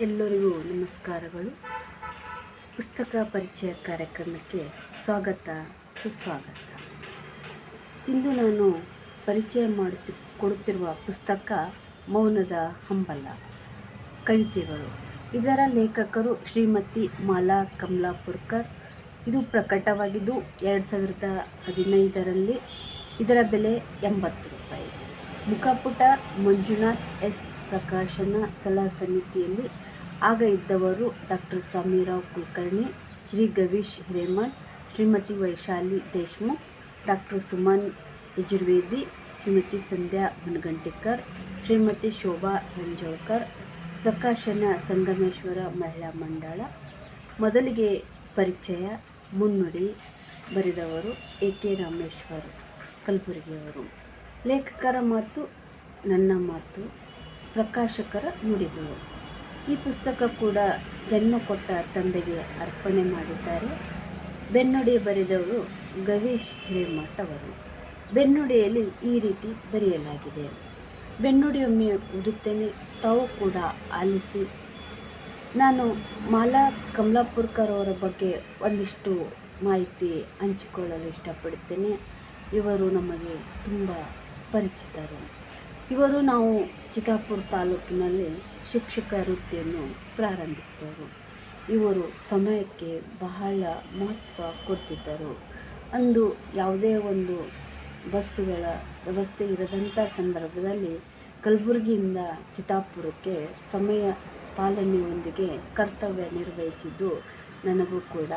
ಎಲ್ಲರಿಗೂ ನಮಸ್ಕಾರಗಳು. ಪುಸ್ತಕ ಪರಿಚಯ ಕಾರ್ಯಕ್ರಮಕ್ಕೆ ಸ್ವಾಗತ, ಸುಸ್ವಾಗತ. ಇಂದು ನಾನು ಪರಿಚಯ ಮಾಡುತ್ತಿ, ಕೊಡುತ್ತಿರುವ ಪುಸ್ತಕ ಮೌನದ ಹಂಬಲ, ಕವಿತೆಗಳು. ಇದರ ಲೇಖಕರು ಶ್ರೀಮತಿ ಮಾಲಾ ಕಮಲಾಪುರ್ಕರ್. ಇದು ಪ್ರಕಟವಾಗಿದ್ದು, ಎರಡು ಸಾವಿರದ ಹದಿನೈದರಲ್ಲಿ ಇದರ ಬೆಲೆ ಎಂಬತ್ತು. ಮುಖಪುಟ ಮಂಜುನಾಥ್ ಎಸ್. ಪ್ರಕಾಶನ ಸಲಹಾ ಸಮಿತಿಯಲ್ಲಿ ಆಗ ಇದ್ದವರು ಡಾಕ್ಟರ್ ಸ್ವಾಮಿರಾವ್ ಕುಲಕರ್ಣಿ, ಶ್ರೀ ಗವೀಶ್ ಹಿರೇಮಠ್ ಶ್ರೀಮತಿ ವೈಶಾಲಿ ದೇಶ್ಮುಖ್, ಡಾಕ್ಟರ್ ಸುಮನ್ ಯಜುರ್ವೇದಿ, ಶ್ರೀಮತಿ ಸಂಧ್ಯಾ ಹೊನಗಂಟಿಕರ್ ಶ್ರೀಮತಿ ಶೋಭಾ ರಂಜೋಳ್ಕರ್, ಪ್ರಕಾಶನ ಸಂಗಮೇಶ್ವರ ಮಹಿಳಾ ಮಂಡಳ. ಮೊದಲಿಗೆ ಪರಿಚಯ ಮುನ್ನುಡಿ ಬರೆದವರು ಎ ಕೆ ರಾಮೇಶ್ವರ್ ಕಲಬುರಗಿಯವರು. ಲೇಖಕರ ಮಾತು ನನ್ನ ಮಾತು, ಪ್ರಕಾಶಕರ ನುಡಿಗಳು. ಈ ಪುಸ್ತಕ ಕೂಡ ಜನ್ಮ ಕೊಟ್ಟ ತಂದೆಗೆ ಅರ್ಪಣೆ ಮಾಡಿದ್ದಾರೆ. ಬೆನ್ನುಡಿ ಬರೆದವರು ಗವೀಶ್ ಹಿರೇಮಠ್ ಅವರು ಬೆನ್ನುಡಿಯಲ್ಲಿ ಈ ರೀತಿ ಬರೆಯಲಾಗಿದೆ. ಬೆನ್ನುಡಿಯೊಮ್ಮೆ ಓದುತ್ತೇನೆ, ತಾವು ಕೂಡ ಆಲಿಸಿ. ನಾನು ಮಾಲಾ ಕಮಲಾಪುರ್ಕರ್ ಅವರ ಬಗ್ಗೆ ಒಂದಿಷ್ಟು ಮಾಹಿತಿ ಹಂಚಿಕೊಳ್ಳಲು ಇಷ್ಟಪಡುತ್ತೇನೆ. ಇವರು ನಮಗೆ ತುಂಬ ಪರಿಚಿತರು. ಇವರು ನಾವು ಚಿತ್ತಾಪುರ ತಾಲೂಕಿನಲ್ಲಿ ಶಿಕ್ಷಕ ವೃತ್ತಿಯನ್ನು ಪ್ರಾರಂಭಿಸಿದರು. ಇವರು ಸಮಯಕ್ಕೆ ಬಹಳ ಮಹತ್ವ ಕೊಡ್ತಿದ್ದರು. ಅಂದು ಯಾವುದೇ ಒಂದು ಬಸ್ಸುಗಳ ವ್ಯವಸ್ಥೆ ಇರದಂಥ ಸಂದರ್ಭದಲ್ಲಿ ಕಲಬುರಗಿಯಿಂದ ಚಿತ್ತಾಪುರಕ್ಕೆ ಸಮಯ ಪಾಲನೆಯೊಂದಿಗೆ ಕರ್ತವ್ಯ ನಿರ್ವಹಿಸಿದ್ದು ನನಗೂ ಕೂಡ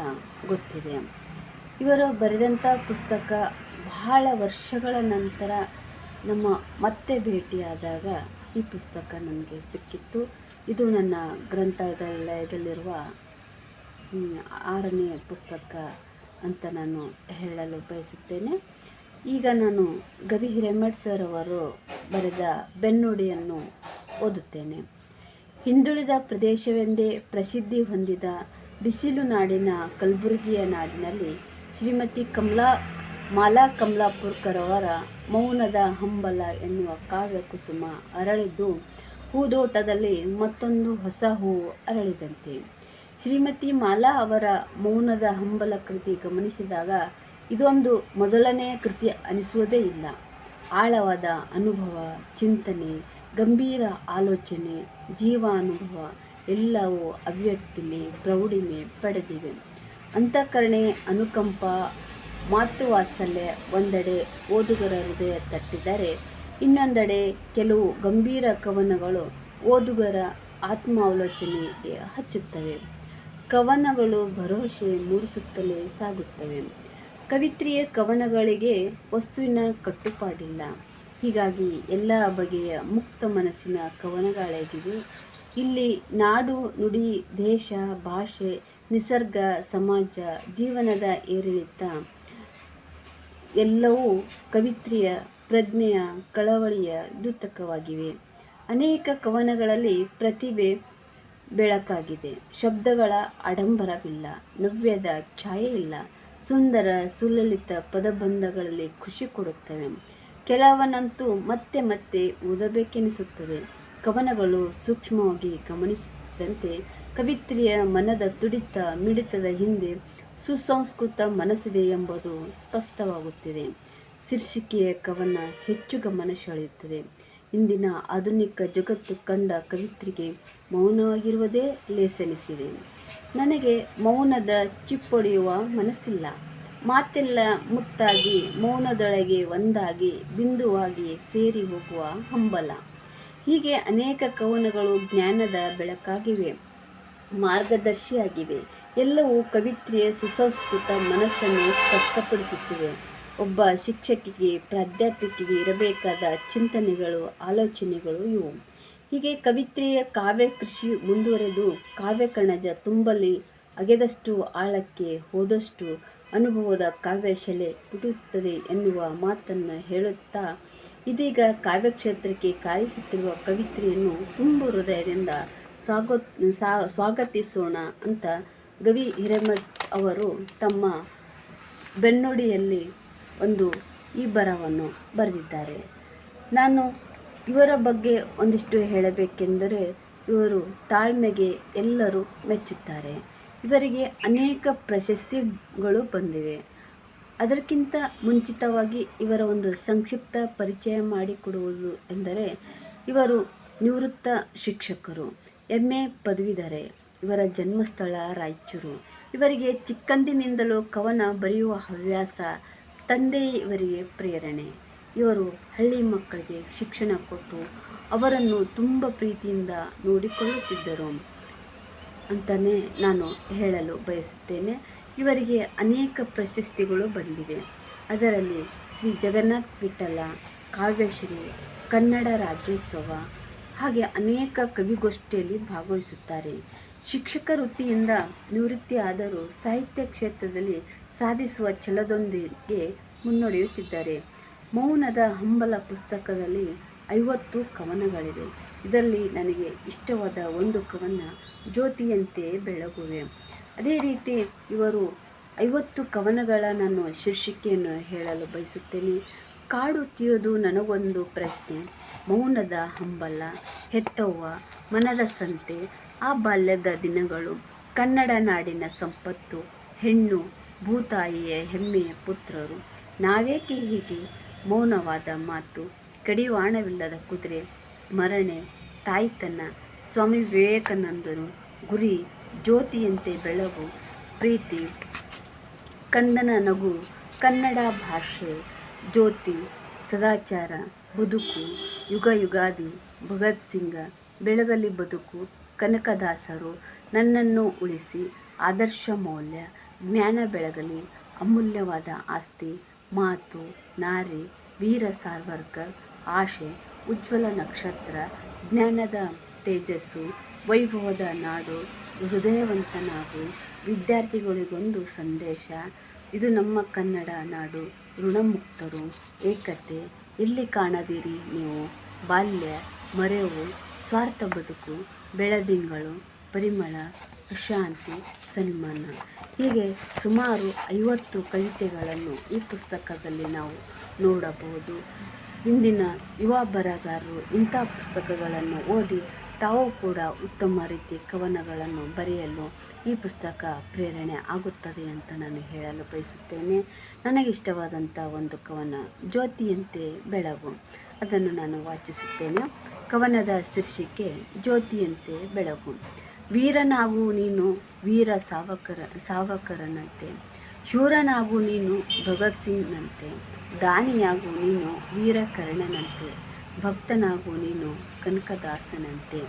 ಗೊತ್ತಿದೆ. ಇವರು ಬರೆದಂಥ ಪುಸ್ತಕ ಬಹಳ ವರ್ಷಗಳ ನಂತರ ನಮ್ಮ ಮತ್ತೆ ಭೇಟಿಯಾದಾಗ ಈ ಪುಸ್ತಕ ನನಗೆ ಸಿಕ್ಕಿತ್ತು. ಇದು ನನ್ನ ಗ್ರಂಥಾಲಯದಲ್ಲಿರುವ ಆರನೇ ಪುಸ್ತಕ ಅಂತ ನಾನು ಹೇಳಲು ಬಯಸುತ್ತೇನೆ. ಈಗ ನಾನು ಗವಿ ಹಿರೇಮಠ್ ಸರ್ ಅವರು ಬರೆದ ಬೆನ್ನುಡಿಯನ್ನು ಓದುತ್ತೇನೆ. ಹಿಂದುಳಿದ ಪ್ರದೇಶವೆಂದೇ ಪ್ರಸಿದ್ಧಿ ಹೊಂದಿದ ಬಿಸಿಲು ನಾಡಿನ ಕಲಬುರಗಿಯ ನಾಡಿನಲ್ಲಿ ಶ್ರೀಮತಿ ಕಮಲಾ ಮಾಲಾ ಕಮಲಾಪುರ್ಕರ್ ಅವರ ಮೌನದ ಹಂಬಲ ಎನ್ನುವ ಕಾವ್ಯ ಕುಸುಮ ಅರಳಿದ್ದು, ಹೂದೋಟದಲ್ಲಿ ಮತ್ತೊಂದು ಹೊಸ ಹೂವು ಅರಳಿದಂತೆ. ಶ್ರೀಮತಿ ಮಾಲಾ ಅವರ ಮೌನದ ಹಂಬಲ ಕೃತಿ ಗಮನಿಸಿದಾಗ, ಇದೊಂದು ಮೊದಲನೆಯ ಕೃತಿ ಅನಿಸುವುದೇ ಇಲ್ಲ. ಆಳವಾದ ಅನುಭವ, ಚಿಂತನೆ, ಗಂಭೀರ ಆಲೋಚನೆ, ಜೀವಾನುಭವ ಎಲ್ಲವೂ ಅವ್ಯಕ್ತಿಲಿ, ಪ್ರೌಢಿಮೆ ಪಡೆದಿವೆ. ಅಂತಃಕರಣೆ, ಅನುಕಂಪ ಮಾತೃವಾತ್ಸಲ್ಯ ಒಂದೆಡೆ ಓದುಗರ ಹೃದಯ ತಟ್ಟಿದರೆ ಇನ್ನೊಂದೆಡೆ ಕೆಲವು ಗಂಭೀರ ಕವನಗಳು ಓದುಗರ ಆತ್ಮಾವಲೋಚನೆಗೆ ಹಚ್ಚುತ್ತವೆ. ಕವನಗಳು ಭರವಸೆ ಮೂಡಿಸುತ್ತಲೇ ಸಾಗುತ್ತವೆ. ಕವಿತ್ರಿಯ ಕವನಗಳಿಗೆ ವಸ್ತುವಿನ ಕಟ್ಟುಪಾಡಿಲ್ಲ. ಹೀಗಾಗಿ ಎಲ್ಲ ಬಗೆಯ ಮುಕ್ತ ಮನಸ್ಸಿನ ಕವನಗಳಾಗಿವೆ. ಇಲ್ಲಿ ನಾಡು, ನುಡಿ, ದೇಶ, ಭಾಷೆ, ನಿಸರ್ಗ, ಸಮಾಜ, ಜೀವನದ ಏರಿಳಿತ ಎಲ್ಲವೂ ಕವಿತ್ರಿಯ ಪ್ರಜ್ಞೆಯ ಕಳವಳಿಯ ದ್ಯುತಕವಾಗಿವೆ. ಅನೇಕ ಕವನಗಳಲ್ಲಿ ಪ್ರತಿಭೆ ಬೆಳಕಾಗಿದೆ. ಶಬ್ದಗಳ ಆಡಂಬರವಿಲ್ಲ, ನವ್ಯದ ಛಾಯೆ ಇಲ್ಲ ಸುಂದರ ಸುಲಲಿತ ಪದಬಂಧಗಳಲ್ಲಿ ಖುಷಿ ಕೊಡುತ್ತವೆ. ಕೆಲವನಂತೂ ಮತ್ತೆ ಮತ್ತೆ ಓದಬೇಕೆನಿಸುತ್ತದೆ. ಕವನಗಳು ಸೂಕ್ಷ್ಮವಾಗಿ ಗಮನಿಸುತ್ತಿದ್ದಂತೆ ಕವಿತ್ರಿಯ ಮನದ ತುಡಿತ ಮಿಡಿತದ ಹಿಂದೆ ಸುಸಂಸ್ಕೃತ ಮನಸ್ಸಿದೆ ಎಂಬುದು ಸ್ಪಷ್ಟವಾಗುತ್ತಿದೆ. ಶೀರ್ಷಿಕೆಯ ಕವನ ಹೆಚ್ಚು ಗಮನ ಸೆಳೆಯುತ್ತದೆ ಇಂದಿನ ಆಧುನಿಕ ಜಗತ್ತು ಕಂಡ ಕವಿತ್ರಿಗೆ ಮೌನವಾಗಿರುವುದೇ ಲೇಸನಿಸಿದೆ. ನನಗೆ ಮೌನದ ಚಿಪ್ಪೊಡೆಯುವ ಮನಸ್ಸಿಲ್ಲ. ಮಾತೆಲ್ಲ ಮುತ್ತಾಗಿ ಮೌನದೊಳಗೆ ಒಂದಾಗಿ ಬಿಂದುವಾಗಿ ಸೇರಿ ಹೋಗುವ ಹಂಬಲ. ಹೀಗೆ ಅನೇಕ ಕವನಗಳು ಜ್ಞಾನದ ಬೆಳಕಾಗಿವೆ. ಮಾರ್ಗದರ್ಶಿಯಾಗಿವೆ. ಎಲ್ಲವೂ ಕವಿತ್ರಿಯ ಸುಸಂಸ್ಕೃತ ಮನಸ್ಸನ್ನು ಸ್ಪಷ್ಟಪಡಿಸುತ್ತಿವೆ. ಒಬ್ಬ ಶಿಕ್ಷಕಿಗೆ, ಪ್ರಾಧ್ಯಾಪಕಿಗೆ ಇರಬೇಕಾದ ಚಿಂತನೆಗಳು, ಆಲೋಚನೆಗಳು ಇವು. ಹೀಗೆ ಕವಿತ್ರಿಯ ಕಾವ್ಯ ಕೃಷಿ ಮುಂದುವರೆದು ಕಾವ್ಯ ಕಣಜ ತುಂಬಲಿ ಅಗೆದಷ್ಟು ಆಳಕ್ಕೆ ಹೋದಷ್ಟು ಅನುಭವದ ಕಾವ್ಯಶಲೆ ಪುಟುತ್ತದೆ ಎನ್ನುವ ಮಾತನ್ನು ಹೇಳುತ್ತಾ ಇದೀಗ ಕಾವ್ಯಕ್ಷೇತ್ರಕ್ಕೆ ಕಾಯಿಸುತ್ತಿರುವ ಕವಿತ್ರಿಯನ್ನು ತುಂಬು ಹೃದಯದಿಂದ ಸ್ವಾಗೋ ಸ್ವಾಗತಿಸೋಣ ಅಂತ ಗವಿ ಹಿರೇಮಠ್ ಅವರು ತಮ್ಮ ಬೆನ್ನುಡಿಯಲ್ಲಿ ಒಂದು ಈ ಬರವನ್ನು ಬರೆದಿದ್ದಾರೆ. ನಾನು ಇವರ ಬಗ್ಗೆ ಒಂದಿಷ್ಟು ಹೇಳಬೇಕೆಂದರೆ ಇವರು ತಾಳ್ಮೆಗೆ ಎಲ್ಲರೂ ಮೆಚ್ಚುತ್ತಾರೆ. ಇವರಿಗೆ ಅನೇಕ ಪ್ರಶಸ್ತಿಗಳು ಬಂದಿವೆ. ಅದಕ್ಕಿಂತ ಮುಂಚಿತವಾಗಿ ಇವರ ಒಂದು ಸಂಕ್ಷಿಪ್ತ ಪರಿಚಯ ಮಾಡಿಕೊಡುವುದು ಎಂದರೆ ಇವರು ನಿವೃತ್ತ ಶಿಕ್ಷಕರು ಎಂ ಎ ಪದವೀಧರೆ, ಇವರ ಜನ್ಮಸ್ಥಳ ರಾಯಚೂರು. ಇವರಿಗೆ ಚಿಕ್ಕಂದಿನಿಂದಲೂ ಕವನ ಬರೆಯುವ ಹವ್ಯಾಸ ತಂದೆ ಇವರಿಗೆ ಪ್ರೇರಣೆ. ಇವರು ಹಳ್ಳಿ ಮಕ್ಕಳಿಗೆ ಶಿಕ್ಷಣ ಕೊಟ್ಟು ಅವರನ್ನು ತುಂಬ ಪ್ರೀತಿಯಿಂದ ನೋಡಿಕೊಳ್ಳುತ್ತಿದ್ದರು ಅಂತಲೇ ನಾನು ಹೇಳಲು ಬಯಸುತ್ತೇನೆ. ಇವರಿಗೆ ಅನೇಕ ಪ್ರಶಸ್ತಿಗಳು ಬಂದಿವೆ. ಅದರಲ್ಲಿ ಶ್ರೀ ಜಗನ್ನಾಥ್ ವಿಠಲ, ಕಾವ್ಯಶ್ರೀ, ಕನ್ನಡ ರಾಜ್ಯೋತ್ಸವ ಹಾಗೆ ಅನೇಕ ಕವಿಗೋಷ್ಠಿಯಲ್ಲಿ ಭಾಗವಹಿಸುತ್ತಾರೆ. ಶಿಕ್ಷಕ ವೃತ್ತಿಯಿಂದ ನಿವೃತ್ತಿ ಆದರೂ ಸಾಹಿತ್ಯ ಕ್ಷೇತ್ರದಲ್ಲಿ ಸಾಧಿಸುವ ಛಲದೊಂದಿಗೆ ಮುನ್ನಡೆಯುತ್ತಿದ್ದಾರೆ. ಮೌನದ ಹಂಬಲ ಪುಸ್ತಕದಲ್ಲಿ ಐವತ್ತು ಕವನಗಳಿವೆ. ಇದರಲ್ಲಿ ನನಗೆ ಇಷ್ಟವಾದ ಒಂದು ಕವನ ಜ್ಯೋತಿಯಂತೆಯೇ ಬೆಳಗುವೆ. ಅದೇ ರೀತಿ ಇವರು ಐವತ್ತು ಕವನಗಳ ನಾನು ಶೀರ್ಷಿಕೆಯನ್ನು ಹೇಳಲು ಬಯಸುತ್ತೇನೆ. ಕಾಡುತ್ತಿಯೋದು ನನಗೊಂದು ಪ್ರಶ್ನೆ. ಮೌನದ ಹಂಬಲ, ಹೆತ್ತವ್ವ, ಮನದ ಸಂತೆ, ಆ ಬಾಲ್ಯದ ದಿನಗಳು, ಕನ್ನಡ ನಾಡಿನ ಸಂಪತ್ತು, ಹೆಣ್ಣು, ಭೂತಾಯಿಯ ಹೆಮ್ಮೆಯ ಪುತ್ರರು. ನಾವೇಕೆ ಹೀಗೆ ಮೌನವಾದ ಮಾತು? ಕಡಿವಾಣವಿಲ್ಲದ ಕುದುರೆ, ಸ್ಮರಣೆ, ತಾಯ್ತನ, ಸ್ವಾಮಿ ವಿವೇಕಾನಂದರು, ಗುರಿ ಜ್ಯೋತಿಯಂತೆ ಬೆಳಗು, ಪ್ರೀತಿ, ಕಂದನ ನಗು, ಕನ್ನಡ ಭಾಷೆ, ಜ್ಯೋತಿ, ಸದಾಚಾರ, ಬದುಕು, ಯುಗ ಯುಗಾದಿ, ಭಗತ್ ಸಿಂಗ, ಬೆಳಗಲಿ ಬದುಕು, ಕನಕದಾಸರು, ನನ್ನನ್ನು ಉಳಿಸಿ, ಆದರ್ಶ ಮೌಲ್ಯ, ಜ್ಞಾನ ಬೆಳಗಲಿ, ಅಮೂಲ್ಯವಾದ ಆಸ್ತಿ, ಮಾತು, ನಾರಿ, ವೀರ ಸಾರ್ವರ್ಕರ್, ಆಶೆ, ಉಜ್ವಲ ನಕ್ಷತ್ರ, ಜ್ಞಾನದ ತೇಜಸ್ಸು, ವೈಭವದ ನಾಡು ಹೃದಯವಂತನಾಗು ವಿದ್ಯಾರ್ಥಿಗಳಿಗೊಂದು ಸಂದೇಶ. ಇದು ನಮ್ಮ ಕನ್ನಡ ನಾಡು, ಋಣಮುಕ್ತರು, ಏಕತೆ. ಇಲ್ಲಿ ಕಾಣದಿರಿ ನೀವು, ಬಾಲ್ಯ, ಮರೆವು, ಸ್ವಾರ್ಥ ಬದುಕು, ಬೆಳದಿಂಗಳು, ಪರಿಮಳ ಶಾಂತಿ ಸನ್ಮಾನ. ಹೀಗೆ ಸುಮಾರು ಐವತ್ತು ಕವಿತೆಗಳನ್ನು ಈ ಪುಸ್ತಕದಲ್ಲಿ ನಾವು ನೋಡಬಹುದು. ಇಂದಿನ ಯುವ ಬರಹಗಾರರು ಇಂಥ ಪುಸ್ತಕಗಳನ್ನು ಓದಿ ತಾವು ಕೂಡ ಉತ್ತಮ ರೀತಿ ಕವನಗಳನ್ನು ಬರೆಯಲು ಈ ಪುಸ್ತಕ ಪ್ರೇರಣೆ ಆಗುತ್ತದೆ ಅಂತ ನಾನು ಹೇಳಲು ಬಯಸುತ್ತೇನೆ. ನನಗಿಷ್ಟವಾದಂಥ ಒಂದು ಕವನ ಜ್ಯೋತಿಯಂತೆ ಬೆಳಗು. ಅದನ್ನು ನಾನು ವಾಚಿಸುತ್ತೇನೆ. ಕವನದ ಶೀರ್ಷಿಕೆ ಜ್ಯೋತಿಯಂತೆ ಬೆಳಗು. ವೀರನಾಗು ನೀನು ವೀರ ಸಾವಕರ, ಸಾವಕರನಂತೆ. ಶೂರನಾಗು ನೀನು ಭಗತ್ ಸಿಂಗ್ನಂತೆ. ದಾನಿಯಾಗು ನೀನು ವೀರಕರ್ಣನಂತೆ. ಭಕ್ತನಾಗು ನೀನು ಕನಕದಾಸನಂತೆ.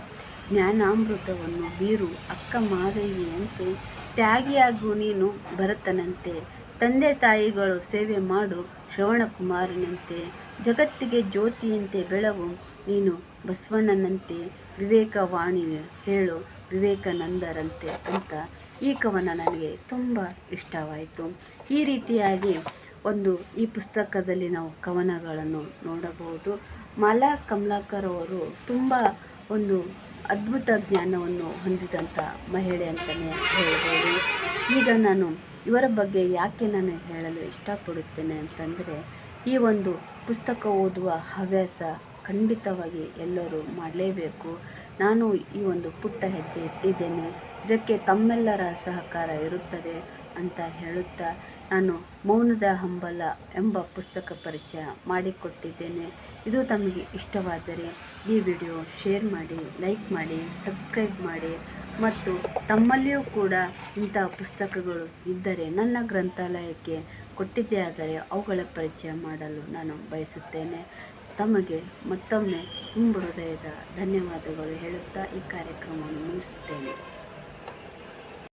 ಜ್ಞಾನಾಮೃತವನ್ನು ಬೀರು ಅಕ್ಕ ಮಾದೇವಿಯಂತೆ ತ್ಯಾಗಿಯಾಗು ನೀನು ಭರತನಂತೆ. ತಂದೆ ತಾಯಿಗಳು ಸೇವೆ ಮಾಡು ಶ್ರವಣಕುಮಾರನಂತೆ. ಜಗತ್ತಿಗೆ ಜ್ಯೋತಿಯಂತೆ ಬೆಳವು ನೀನು ಬಸವಣ್ಣನಂತೆ. ವಿವೇಕವಾಣಿ ಹೇಳು ವಿವೇಕಾನಂದರಂತೆ ಅಂತ ಈ ಕವನ ನನಗೆ ತುಂಬ ಇಷ್ಟವಾಯಿತು. ಈ ರೀತಿಯಾಗಿ ಒಂದು ಈ ಪುಸ್ತಕದಲ್ಲಿ ನಾವು ಕವನಗಳನ್ನು ನೋಡಬಹುದು. ಮಾಲಾ ಕಮಲಾಕರ್ ಅವರು ತುಂಬ ಒಂದು ಅದ್ಭುತ ಜ್ಞಾನವನ್ನು ಹೊಂದಿದಂಥ ಮಹಿಳೆ ಅಂತಲೇ ಹೇಳ್ಬೋದು. ಈಗ ನಾನು ಇವರ ಬಗ್ಗೆ ಯಾಕೆ ನಾನು ಹೇಳಲು ಇಷ್ಟಪಡುತ್ತೇನೆ ಅಂತಂದರೆ, ಈ ಒಂದು ಪುಸ್ತಕ ಓದುವ ಹವ್ಯಾಸ ಖಂಡಿತವಾಗಿ ಎಲ್ಲರೂ ಮಾಡಲೇಬೇಕು. ನಾನು ಈ ಒಂದು ಪುಟ್ಟ ಹೆಜ್ಜೆ ಇಟ್ಟಿದ್ದೇನೆ. ಇದಕ್ಕೆ ತಮ್ಮೆಲ್ಲರ ಸಹಕಾರ ಇರುತ್ತದೆ ಅಂತ ಹೇಳುತ್ತಾ ನಾನು ಮೌನದ ಹಂಬಲ ಎಂಬ ಪುಸ್ತಕ ಪರಿಚಯ ಮಾಡಿಕೊಟ್ಟಿದ್ದೇನೆ. ಇದು ತಮಗೆ ಇಷ್ಟವಾದರೆ ಈ ವಿಡಿಯೋ ಶೇರ್ ಮಾಡಿ, ಲೈಕ್ ಮಾಡಿ, ಸಬ್ಸ್ಕ್ರೈಬ್ ಮಾಡಿ ಮತ್ತು ತಮ್ಮಲ್ಲಿಯೂ ಕೂಡ ಇಂಥ ಪುಸ್ತಕಗಳು ಇದ್ದರೆ ನನ್ನ ಗ್ರಂಥಾಲಯಕ್ಕೆ ಕೊಟ್ಟಿದ್ದೇ ಆದರೆ ಅವುಗಳ ಪರಿಚಯ ಮಾಡಲು ನಾನು ಬಯಸುತ್ತೇನೆ. ತಮಗೆ ಮತ್ತೊಮ್ಮೆ ತುಂಬ ಹೃದಯದ ಧನ್ಯವಾದಗಳು ಹೇಳುತ್ತಾ ಈ ಕಾರ್ಯಕ್ರಮವನ್ನು ಮುಗಿಸುತ್ತೇನೆ.